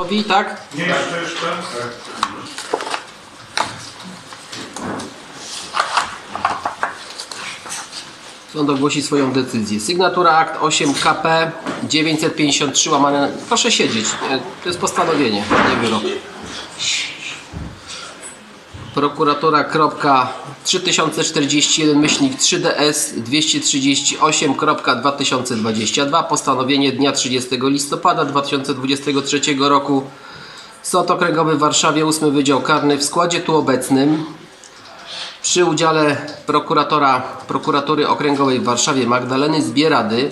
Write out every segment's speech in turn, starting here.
Mówi, tak? Nie, jeszcze, jeszcze. Sąd ogłosi swoją decyzję. Sygnatura akt 8 KP 953 łamane. Proszę siedzieć. To jest postanowienie, nie wyrok. Prokuratura 3041 myślnik 3DS 238.2022 Postanowienie dnia 30 listopada 2023 roku. Sąd Okręgowy w Warszawie 8 Wydział Karny. W składzie tu obecnym przy udziale prokuratora Prokuratury Okręgowej w Warszawie Magdaleny Zbierady.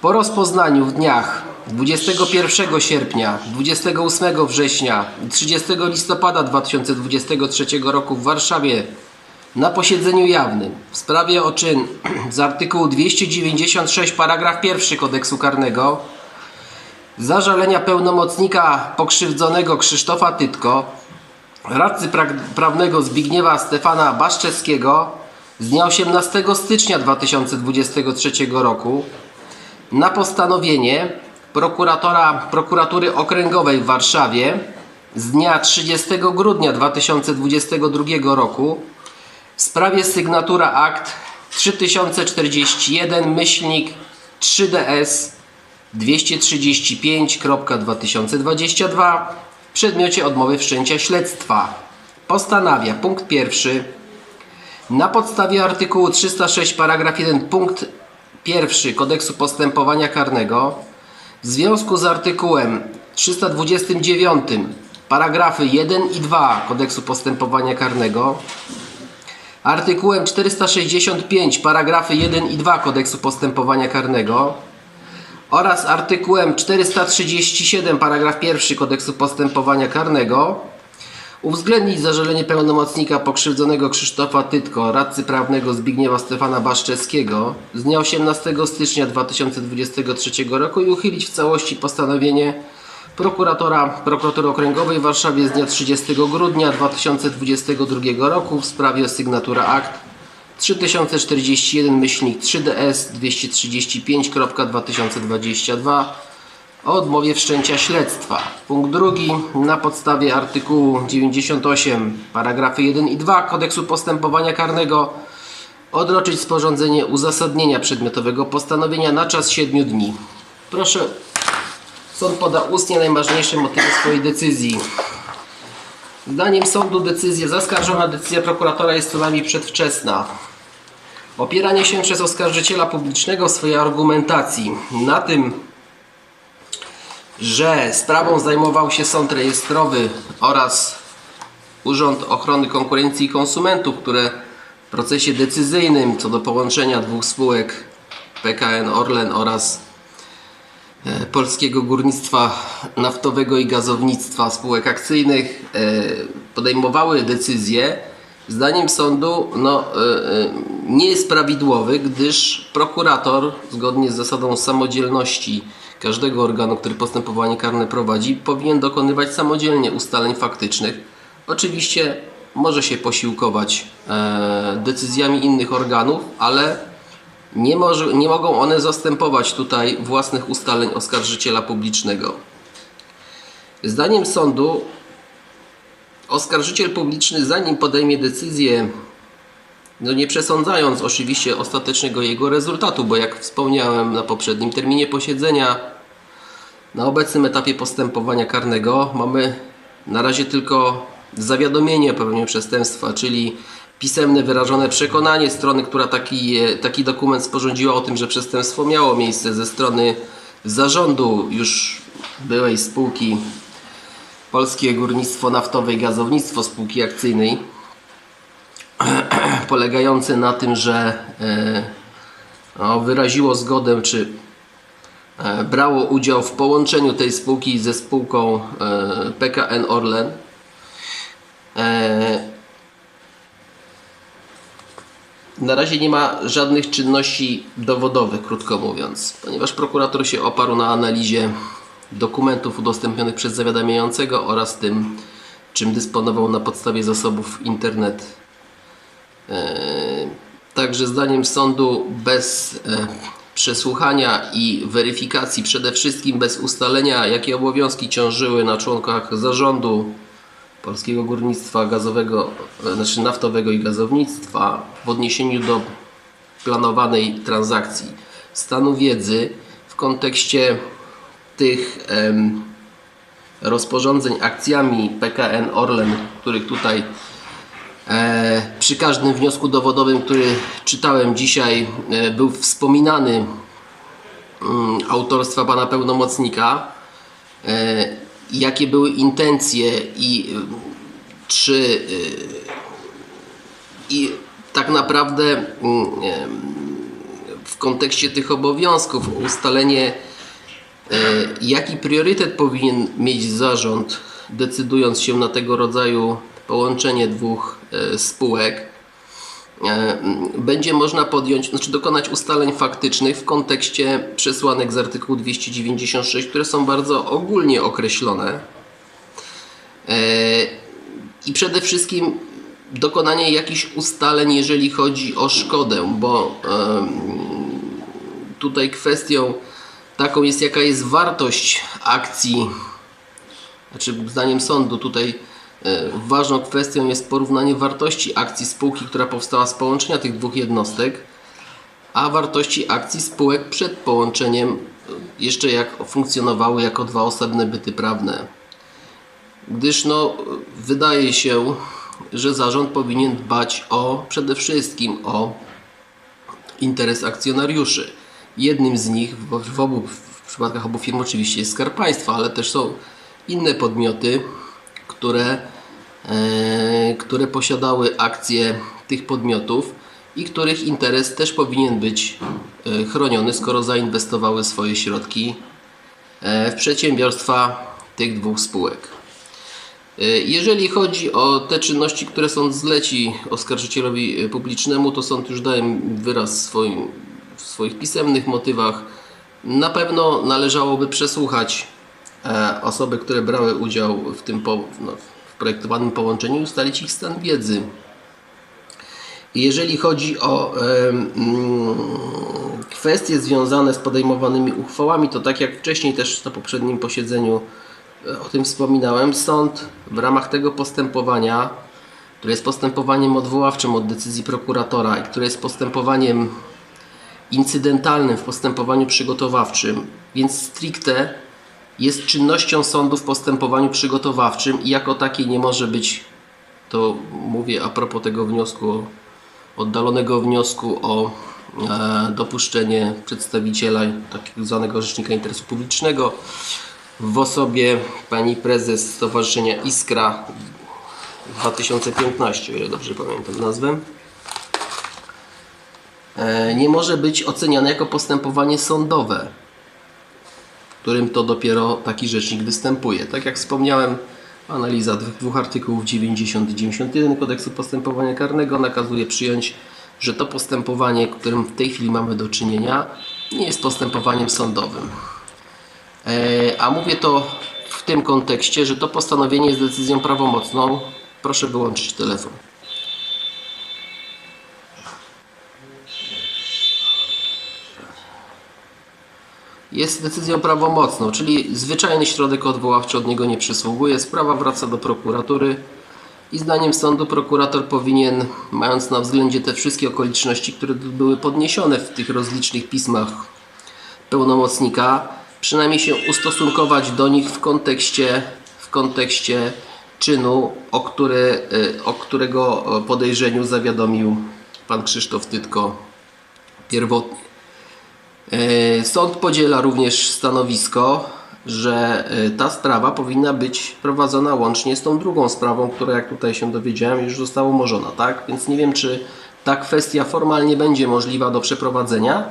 Po rozpoznaniu w dniach 21 sierpnia, 28 września i 30 listopada 2023 roku w Warszawie na posiedzeniu jawnym w sprawie o czyn z artykułu 296 paragraf 1 kodeksu karnego zażalenia pełnomocnika pokrzywdzonego Krzysztofa Tytko radcy pra- prawnego Zbigniewa Stefana Baszczewskiego z dnia 18 stycznia 2023 roku na postanowienie prokuratora Prokuratury Okręgowej w Warszawie z dnia 30 grudnia 2022 roku w sprawie sygnatura akt 3041 myślnik 3DS 235.2022 w przedmiocie odmowy wszczęcia śledztwa. Postanawia punkt pierwszy na podstawie artykułu 306 paragraf 1 punkt pierwszy Kodeksu Postępowania Karnego w związku z artykułem 329 paragrafy 1 i 2 Kodeksu Postępowania Karnego artykułem 465 paragrafy 1 i 2 Kodeksu Postępowania Karnego oraz artykułem 437 paragraf 1 Kodeksu Postępowania Karnego uwzględnić zażalenie pełnomocnika pokrzywdzonego Krzysztofa Tytko, radcy prawnego Zbigniewa Stefana Baszczewskiego z dnia 18 stycznia 2023 roku i uchylić w całości postanowienie prokuratora Prokuratury Okręgowej w Warszawie z dnia 30 grudnia 2022 roku w sprawie sygnatura akt 3041 myślnik 3DS 235.2022 o odmowie wszczęcia śledztwa. Punkt drugi. Na podstawie artykułu 98 paragrafy 1 i 2 Kodeksu Postępowania Karnego odroczyć sporządzenie uzasadnienia przedmiotowego postanowienia na czas 7 dni. Proszę, sąd poda ustnie najważniejsze motywy swojej decyzji. Zdaniem sądu decyzja, zaskarżona decyzja prokuratora jest co najmniej przedwczesna. Opieranie się przez oskarżyciela publicznego swojej argumentacji na tym, że sprawą zajmował się sąd rejestrowy oraz Urząd Ochrony Konkurencji i Konsumentów, które w procesie decyzyjnym co do połączenia dwóch spółek PKN Orlen oraz Polskiego Górnictwa Naftowego i Gazownictwa spółek akcyjnych e, podejmowały decyzje, zdaniem sądu no, e, e, nie jest prawidłowy, gdyż prokurator zgodnie z zasadą samodzielności każdego organu, który postępowanie karne prowadzi, powinien dokonywać samodzielnie ustaleń faktycznych. Oczywiście może się posiłkować e, decyzjami innych organów, ale nie, może, nie mogą one zastępować tutaj własnych ustaleń oskarżyciela publicznego. Zdaniem sądu oskarżyciel publiczny zanim podejmie decyzję, no nie przesądzając oczywiście ostatecznego jego rezultatu, bo jak wspomniałem na poprzednim terminie posiedzenia, na obecnym etapie postępowania karnego mamy na razie tylko zawiadomienie o popełnieniu przestępstwa, czyli pisemne wyrażone przekonanie strony, która taki, taki dokument sporządziła o tym, że przestępstwo miało miejsce ze strony zarządu już byłej spółki Polskie Górnictwo Naftowe i Gazownictwo spółki akcyjnej polegające na tym, że e, no, wyraziło zgodę czy e, brało udział w połączeniu tej spółki ze spółką e, PKN Orlen. E, Na razie nie ma żadnych czynności dowodowych, krótko mówiąc, ponieważ prokurator się oparł na analizie dokumentów udostępnionych przez zawiadamiającego oraz tym, czym dysponował na podstawie zasobów internet. E, Także zdaniem sądu bez e, przesłuchania i weryfikacji przede wszystkim bez ustalenia jakie obowiązki ciążyły na członkach zarządu Polskiego Górnictwa Gazowego, e, znaczy naftowego i gazownictwa w odniesieniu do planowanej transakcji stanu wiedzy w kontekście tych em, rozporządzeń akcjami PKN Orlen, których tutaj e, przy każdym wniosku dowodowym, który czytałem dzisiaj, e, był wspominany mm, autorstwa pana pełnomocnika. E, jakie były intencje i y, czy y, i tak naprawdę mm, w kontekście tych obowiązków ustalenie e, jaki priorytet powinien mieć zarząd decydując się na tego rodzaju połączenie dwóch spółek będzie można podjąć, znaczy dokonać ustaleń faktycznych w kontekście przesłanek z artykułu 296, które są bardzo ogólnie określone. E, I przede wszystkim dokonanie jakichś ustaleń, jeżeli chodzi o szkodę, bo tutaj kwestią taką jest, jaka jest wartość akcji znaczy zdaniem sądu tutaj e, ważną kwestią jest porównanie wartości akcji spółki, która powstała z połączenia tych dwóch jednostek, a wartości akcji spółek przed połączeniem, e, jeszcze jak funkcjonowały jako dwa osobne byty prawne. Gdyż no, wydaje się, że zarząd powinien dbać o przede wszystkim o interes akcjonariuszy. Jednym z nich w, obu w przypadkach obu firm oczywiście jest Skarb Państwa, ale też są inne podmioty, które, e, które posiadały akcje tych podmiotów i których interes też powinien być e, chroniony, skoro zainwestowały swoje środki e, w przedsiębiorstwa tych dwóch spółek. E, Jeżeli chodzi o te czynności, które sąd zleci oskarżycielowi e, publicznemu, to sąd już daje wyraz swoim, w swoich pisemnych motywach. Na pewno należałoby przesłuchać e, osoby, które brały udział w tym no, w projektowanym połączeniu i ustalić ich stan wiedzy. Jeżeli chodzi o mm, kwestie związane z podejmowanymi uchwałami, to tak jak wcześniej też na poprzednim posiedzeniu e, o tym wspominałem, sąd w ramach tego postępowania, które jest postępowaniem odwoławczym od decyzji prokuratora i które jest postępowaniem incydentalnym w postępowaniu przygotowawczym, więc stricte jest czynnością sądu w postępowaniu przygotowawczym i jako takiej nie może być, to mówię a propos tego wniosku, oddalonego wniosku o e, dopuszczenie przedstawiciela takiego zwanego rzecznika interesu publicznego w osobie pani prezes Stowarzyszenia Iskra 2015, o ile dobrze pamiętam nazwę. E, nie może być oceniane jako postępowanie sądowe, którym to dopiero taki rzecznik występuje. Tak jak wspomniałem, analiza dwóch, dwóch artykułów 90 i 91 Kodeksu Postępowania Karnego nakazuje przyjąć, że to postępowanie, którym w tej chwili mamy do czynienia, nie jest postępowaniem sądowym. E, A mówię to w tym kontekście, że to postanowienie jest decyzją prawomocną. Proszę wyłączyć telefon. Jest decyzją prawomocną, czyli zwyczajny środek odwoławczy od niego nie przysługuje. Sprawa wraca do prokuratury i zdaniem sądu prokurator powinien, mając na względzie te wszystkie okoliczności, które były podniesione w tych rozlicznych pismach pełnomocnika, przynajmniej się ustosunkować do nich w kontekście, w kontekście czynu, o, który, y, o którego podejrzeniu zawiadomił pan Krzysztof Tytko pierwotnie. E, Sąd podziela również stanowisko, że e, ta sprawa powinna być prowadzona łącznie z tą drugą sprawą, która jak tutaj się dowiedziałem już została umorzona, tak? Więc nie wiem czy ta kwestia formalnie będzie możliwa do przeprowadzenia,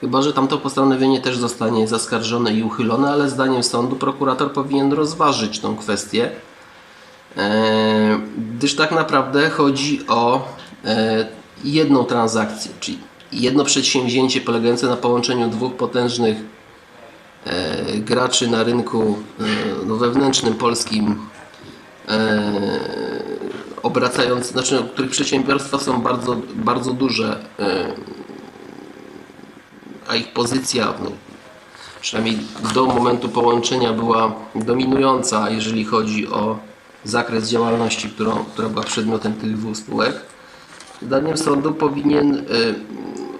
chyba że tamto postanowienie też zostanie zaskarżone i uchylone, ale zdaniem sądu prokurator powinien rozważyć tą kwestię, e, gdyż tak naprawdę chodzi o jedną transakcję, czyli jedno przedsięwzięcie polegające na połączeniu dwóch potężnych e, graczy na rynku e, no, wewnętrznym polskim e, obracając, znaczy no, których przedsiębiorstwa są bardzo, bardzo duże e, a ich pozycja, no, przynajmniej do momentu połączenia była dominująca, jeżeli chodzi o zakres działalności, którą, która była przedmiotem tych dwóch spółek. Zdaniem sądu powinien y,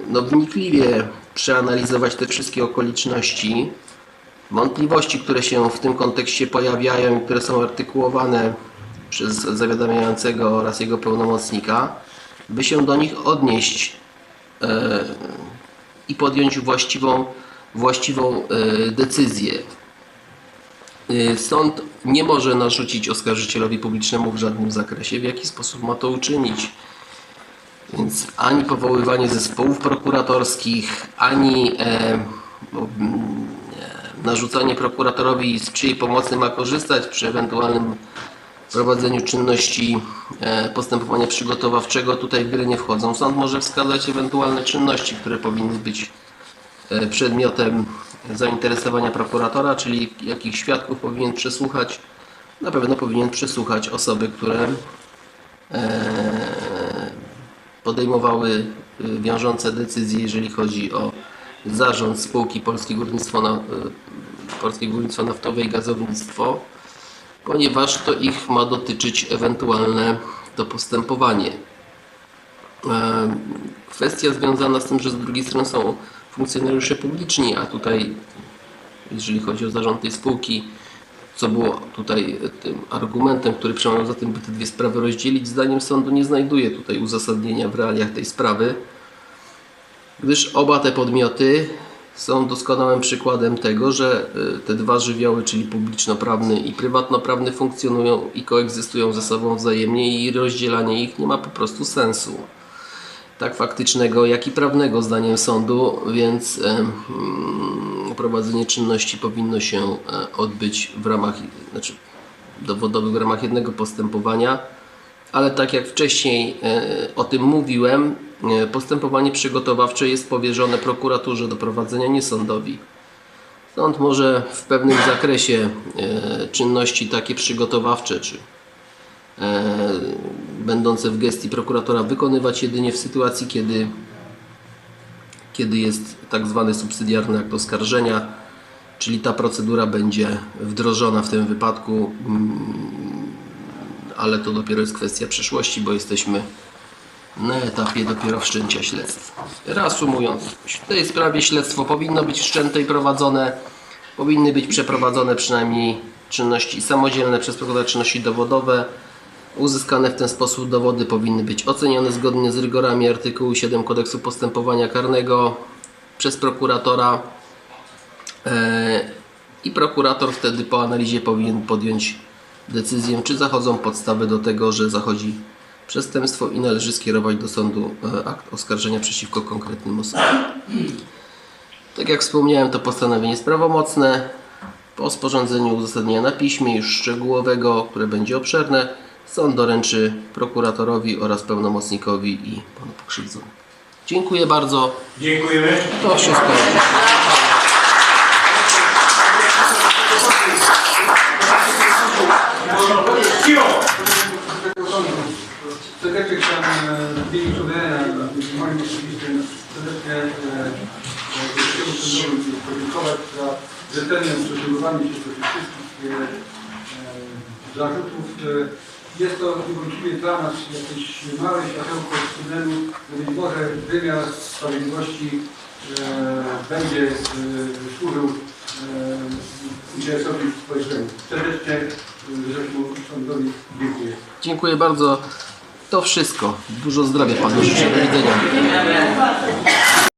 no, wnikliwie przeanalizować te wszystkie okoliczności, wątpliwości, które się w tym kontekście pojawiają i które są artykułowane przez zawiadamiającego oraz jego pełnomocnika, by się do nich odnieść e, i podjąć właściwą, właściwą e, decyzję. E, Sąd nie może narzucić oskarżycielowi publicznemu w żadnym zakresie, w jaki sposób ma to uczynić. Więc ani powoływanie zespołów prokuratorskich, ani e, e, narzucanie prokuratorowi, z czyjej pomocy ma korzystać przy ewentualnym prowadzeniu czynności e, postępowania przygotowawczego tutaj w grę nie wchodzą. Sąd może wskazać ewentualne czynności, które powinny być e, przedmiotem zainteresowania prokuratora, czyli jakich świadków powinien przesłuchać. Na pewno powinien przesłuchać osoby, które podejmowały y, wiążące decyzje, jeżeli chodzi o zarząd spółki Polskie Górnictwo, Na, y, Polskie Górnictwo Naftowe i Gazownictwo, ponieważ to ich ma dotyczyć ewentualne to postępowanie. E, Kwestia związana z tym, że z drugiej strony są funkcjonariusze publiczni, a tutaj, jeżeli chodzi o zarząd tej spółki, co było tutaj tym argumentem, który przemawiał za tym, by te dwie sprawy rozdzielić, zdaniem sądu nie znajduje tutaj uzasadnienia w realiach tej sprawy, gdyż oba te podmioty są doskonałym przykładem tego, że y, te dwa żywioły, czyli publiczno-prawny i prywatno-prawny funkcjonują i koegzystują ze sobą wzajemnie i rozdzielanie ich nie ma po prostu sensu. Tak faktycznego, jak i prawnego zdaniem sądu, więc mm, prowadzenie czynności powinno się e, odbyć w ramach, znaczy dowodowych w ramach jednego postępowania, ale tak jak wcześniej e, o tym mówiłem, e, postępowanie przygotowawcze jest powierzone prokuraturze do prowadzenia, nie sądowi. Sąd może w pewnym zakresie czynności takie przygotowawcze, czy będące w gestii prokuratora wykonywać jedynie w sytuacji, kiedy, kiedy jest tak zwany subsydiarny akt oskarżenia, czyli ta procedura będzie wdrożona w tym wypadku, mm, ale to dopiero jest kwestia przyszłości, bo jesteśmy na etapie dopiero wszczęcia śledztwa. Reasumując, w tej sprawie śledztwo powinno być wszczęte i prowadzone, powinny być przeprowadzone przynajmniej czynności samodzielne przez prokuratora, czynności dowodowe. Uzyskane w ten sposób dowody powinny być ocenione zgodnie z rygorami artykułu 7 Kodeksu Postępowania Karnego przez prokuratora e, i prokurator wtedy po analizie powinien podjąć decyzję, czy zachodzą podstawy do tego, że zachodzi przestępstwo i należy skierować do sądu e, akt oskarżenia przeciwko konkretnym osobom. Tak jak wspomniałem, to postanowienie jest prawomocne. Po sporządzeniu uzasadnienia na piśmie, już szczegółowego, które będzie obszerne, sąd doręczy prokuratorowi oraz pełnomocnikowi i panu pokrzywdzonemu. Dziękuję bardzo. Dziękujemy. To wszystko. Serdecznie chciałem w imieniu suwerena, w moim osobistym serdecznie Wysokiemu Sądowi podziękować za rzetelne przygotowanie się do tych wszystkich e, e, zarzutów. E, Jest to niewątpliwie dla nas jakieś małe światełko z tunelu, że być może wymiar sprawiedliwości e, będzie e, służył e, interesowi społecznemu. Serdecznie e, Wysokiemu Sądowi dziękuję. Dziękuję bardzo. To wszystko. Dużo zdrowia panu życzę. Do widzenia.